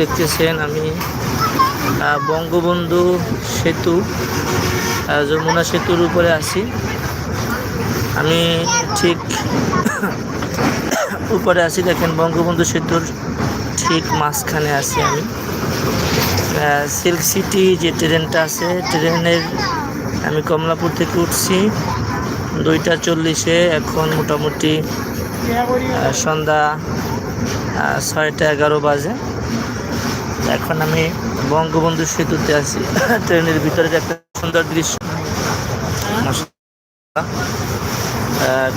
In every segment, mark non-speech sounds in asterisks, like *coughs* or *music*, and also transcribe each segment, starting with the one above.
দেখতেছেন আমি বঙ্গবন্ধু সেতু যমুনা সেতুর উপরে আছি। আমি ঠিক *coughs* উপরে আছি, দেখেন বঙ্গবন্ধু সেতুর ঠিক মাঝখানে আছি আমি। সিল্ক সিটি যে ট্রেনটা আছে, ট্রেনের আমি কমলাপুর থেকে উঠছি, দুইটা চল্লিশে, এখন মোটামুটি সন্ধ্যা ছয়টা এগারো বাজে। এখন আমি বঙ্গবন্ধু সেতুতে আছি। ট্রেনের ভিতরে একটা সুন্দর দৃশ্য।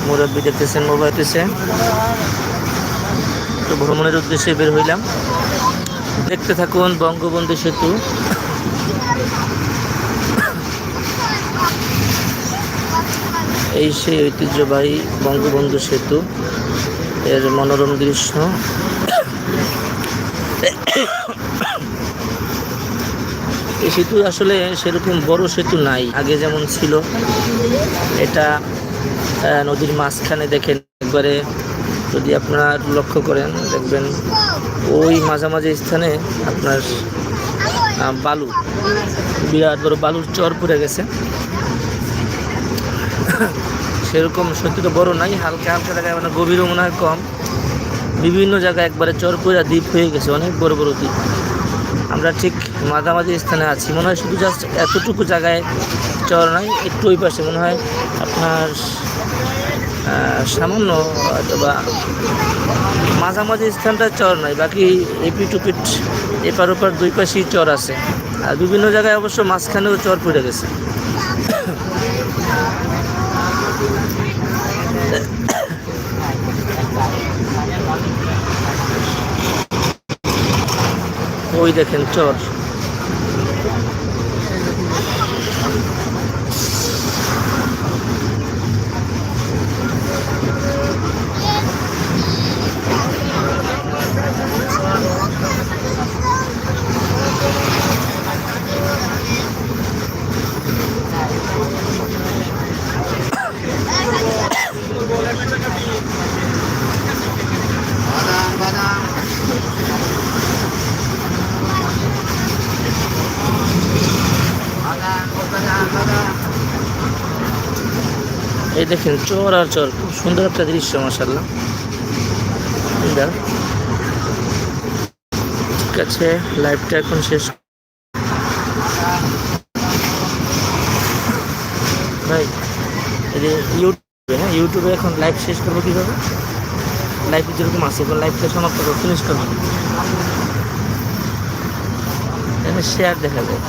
মুরব্বী দেখতেছেন মোবাইলতেছে তো ভ্রমণের উদ্দেশ্যে বের হইলাম। দেখতে থাকুন বঙ্গবন্ধু সেতু। এই সেই ঐতিহ্যবাহী বঙ্গবন্ধু সেতু। এর মনোরম দৃশ্য। এই সেতু আসলে সেরকম বড় সেতু নাই। আগে যেমন ছিল, এটা নদীর মাঝখানে দেখেন, একবারে যদি আপনারা লক্ষ্য করেন, দেখবেন ওই মাঝামাঝি স্থানে আপনার বালু, বিরাট বড় বালুর চর পড়ে গেছে। সেরকম সত্যি তো বড় নাই, হালকা হালকা জায়গায় মানে গভীরও মনে হয় কম। বিভিন্ন জায়গায় একবারে চর পড়া দ্বীপ হয়ে গেছে, অনেক বড় বড় দ্বীপ। আমরা ঠিক মাঝামাঝি স্থানে আছি। মনে হয় শুধু জাস্ট এতটুকু জায়গায় চর নাই, একটু ওই পাশে। মনে হয় আপনার সামান্য অথবা মাঝামাঝি স্থানটা চর নাই, বাকি এপি টুপিট এপার ওপার দুই পাশেই চর আছে। আর বিভিন্ন জায়গায় অবশ্য মাঝখানেও চর পড়ে গেছে। ওই দেখেন চর। এই দেখেন, চর আর চর, খুব সুন্দর একটা দৃশ্য মাসাল্লাহ ঠিক আছে লাইভটা এখন শেষ। ইউটিউবে হ্যাঁ ইউটিউবে এখন লাইভ শেষ করব কীভাবে? লাইভ যেরকম আছে, এখন লাইভটা সমাপ্ত করব ফিনিশ করব। শেয়ার দেখা যায়।